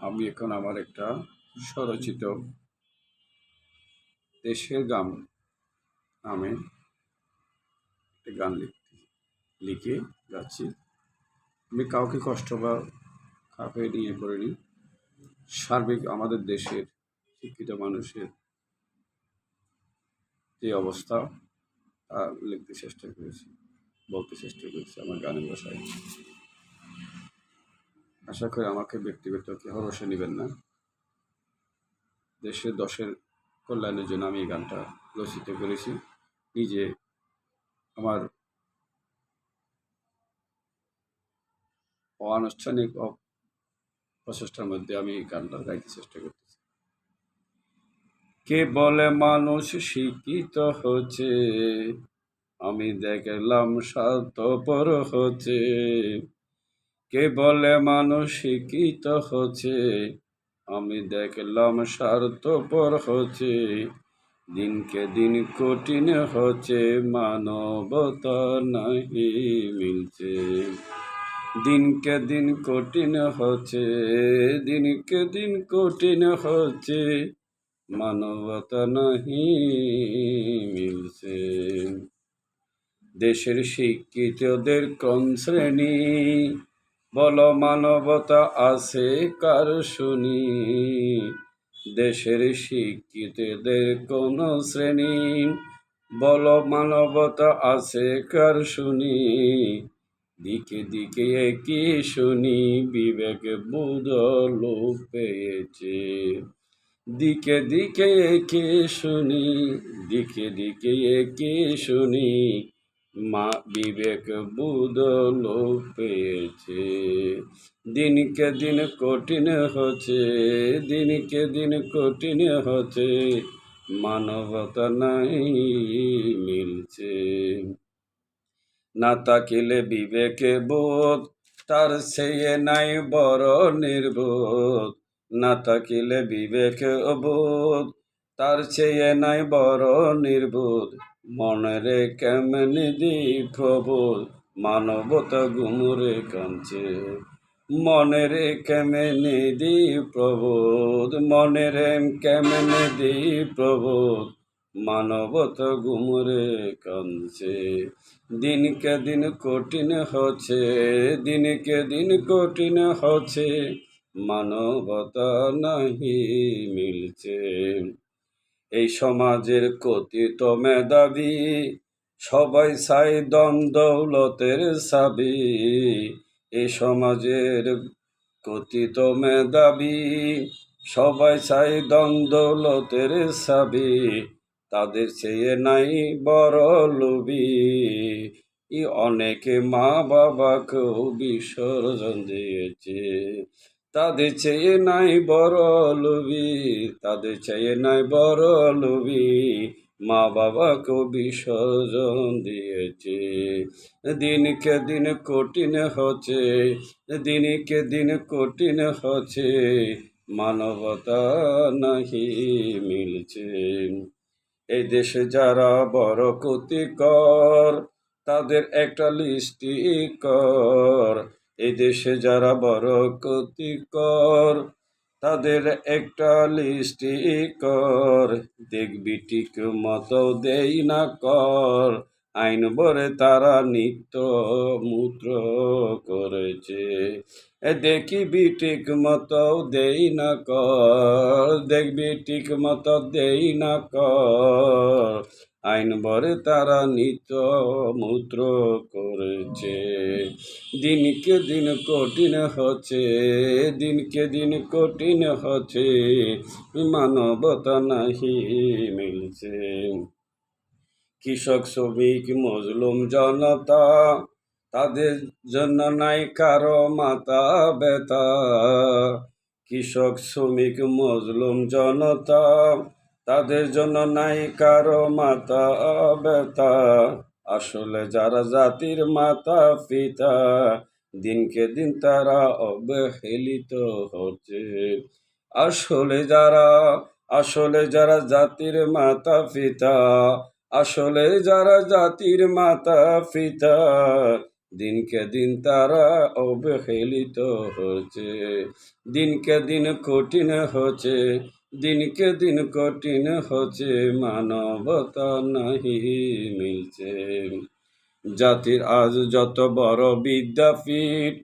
আমি এখন আমার একটা স্বরচিত দেশের গান নামে একটা গান লিখতে, লিখে যাচ্ছি। আমি কাউকে কষ্ট বা খাপে নিয়ে পড়িনি। সার্বিক আমাদের দেশের শিক্ষিত মানুষের যে অবস্থা, তা লিখতে চেষ্টা করেছি, বলতে চেষ্টা করেছি আমার গানের ভাষায়। আশা করি আমাকে ব্যক্তিগত কেউ হরসে নেবেন না। দেশের দশের কল্যাণের জন্য আমি এই গানটা রচিত করেছি। নিজে আমার অনানুষ্ঠানিক প্রচেষ্টার মধ্যে আমি এই গানটা গাইতে চেষ্টা করতেছি। কে বলে মানুষ শিক্ষিত হচ্ছে, আমি দেখলাম স্বার্থপর হচ্ছে। কে বলে মানুষ শিক্ষিত হচ্ছে? আমি দেখলাম স্বার্থপর হচ্ছে। দিনকে দিন কঠিন হচ্ছে, মানবতা নাহি মিলছে। দিনকে দিন কঠিন হচ্ছে, দিনকে দিন কঠিন হচ্ছে, মানবতা নাহি মিলছে। দেশের শিক্ষিতদের কোন শ্রেণি? বল মানবতা আছে কার শুনি? দেশের শিক্ষিতদের কোন শ্রেণি? বল মানবতা আছে কার শুনি? দিকে দিকে একই শুনি, বিবেক বুধ লোপ পেয়েছে। দিকে দিকে একে শুনি, দিকে দিকে একে শুনি মা বিবেক বুধ লোপ পেয়েছে। দিনকে দিন কঠিন হচ্ছে, দিনকে দিন কঠিন হচ্ছে, মানবতা নাই মিলছে। না তাকিলে বিবেকে বোধ, তার সেই নাই বড় নির্বোধ। না তাকিলে বিবেক বোধ তার চেয়ে নাই বড় নির্বোধ। মনরে কেমনি দি প্রবোধ মানবতা গুমরে কাঁদছে মনেরে কেমনি দি প্রবোধ মনেরে কেমনি দি প্রবোধ মানবত গুমরে কাঁদছে দিনকে দিন কঠিন হচ্ছে, দিনকে দিন কঠিন হচ্ছে, মানবতা নাহি মিলছে। এই সমাজের কথিত মেধাবী, সবাই চাই দৌলতের সাবি এই সমাজের কথিত মেধাবী, সবাই চাই দৌলতের সাবি তাদের চেয়ে নাই বড় লোভী। অনেকে মা বাবাকেও বিসর্জন দিয়েছে। তাদের চেয়ে নাই বড় লোভী, তাদের চেয়ে নাই বড় লোভী। মা বাবাকেও বিসর্জন দিয়েছে, দিনকে দিন কঠিন হচ্ছে, দিনকে দিন কঠিন হচ্ছে, মানবতা নাহি মিলছে। এই দেশে যারা বড় ক্ষতিকর তাদের একটা লিস্টি কর এই দেশে যারা বড় ক্ষতিকর তাদের একটা লিস্টি কর। দেখবি ঠিক মতো দেই না কর। আইন বরে তারা নিত্য মূত্র করেছে। দেখিবি ঠিক মতো দেই না কর দেখবি ঠিক মতো দেই না কর। আইন বরে তারা নিত্য মূত্র করেছে। দিনকে দিন কঠিন হচ্ছে, দিনকে দিন কঠিন হচ্ছে, মানবতা নাহি মিলছে। কৃষক শ্রমিক, মজলুম জনতা, তাদের জন্য নাই কারও মাতা বেতা কৃষক শ্রমিক, মজলুম জনতা, তাদের জন্য নাই কারও মাতা বেতা আসলে যারা জাতির মাতা পিতা, দিনকে দিন তারা অবহেলিত হচ্ছে। আসলে যারা আসলে যারা জাতির মাতা পিতা আসলে যারা জাতির মাতা, পিতা, দিনকে দিন তারা অবহেলিত হচ্ছে। দিনকে দিন কঠিন হচ্ছে, দিনকে দিন কঠিন হচ্ছে, মানবতা নাহি মিলছে। জাতির আজ যত বড় বিদ্যাপীঠ,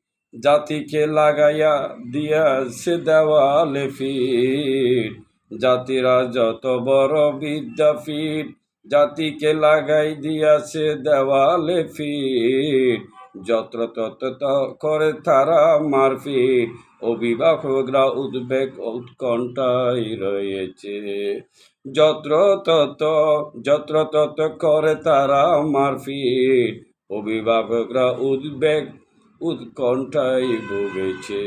জাতিকে লাগাইয়া দিয়াছে দেওয়ালে ফিট। জাতিরা যত বড় বিদ্যাপীঠ জাতিকে লাগাই দিয়াছে দেওয়ালে ফিট। যত্র তত্র করে তারা মারপিট। অভিভাবকরা উদ্বেগ উৎকণ্ঠায় রয়েছে। যত্র তত যত্র তত করে তারা মারপিট। অভিভাবকরা উদ্বেগ উৎকণ্ঠায় ভুগেছে।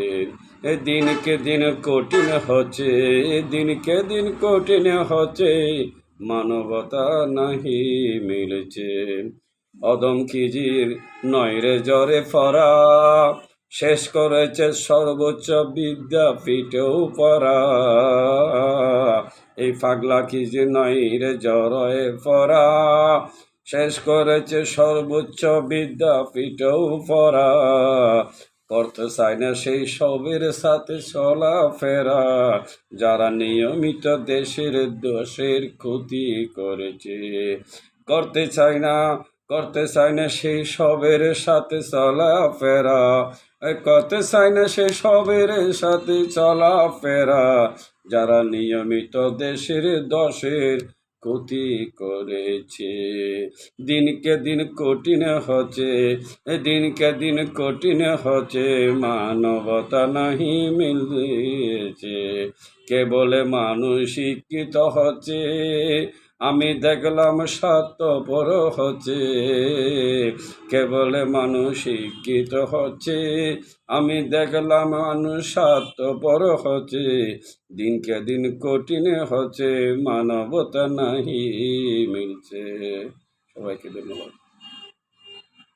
দিনকে দিন কঠিন হচ্ছে দিনকে দিন কঠিন হচ্ছে। মানবতা নাহি মিলেছে। অদম কিজির নয়রে জ্বরে ফরা। শেষ করেছে সর্বোচ্চ বিদ্যাপীঠেও পড়া এই পাগলা কিজি নয়রে জ্বরে ফরা। শেষ করেছে সর্বোচ্চ বিদ্যাপীঠেও পড়া করতে চায় না সেই সবের সাথে চলাফেরা। যারা নিয়মিত দেশের দোষের ক্ষতি করেছে, করতে চায় না, করতে চায় না সেই সবের সাথে চলাফেরা। করতে চায় না সেই সবের সাথে চলাফেরা। যারা নিয়মিত দেশের দশের ক্ষতি করেছে। দিনকে দিন কঠিন হচ্ছে, দিনকে দিন কঠিন হচ্ছে, মানবতা নাহি মিলছে কেবল মানুষ শিক্ষিত হচ্ছে আমি দেখলাম সত্য পর হচ্ছে, কেবল মানুষ শিক্ষিত হচ্ছে। আমি দেখলাম মানুষ সত্য পর হচ্ছে, দিনকে দিন কঠিন হচ্ছে, মানবতা নাহি মিলছে। সবাইকে ধন্যবাদ।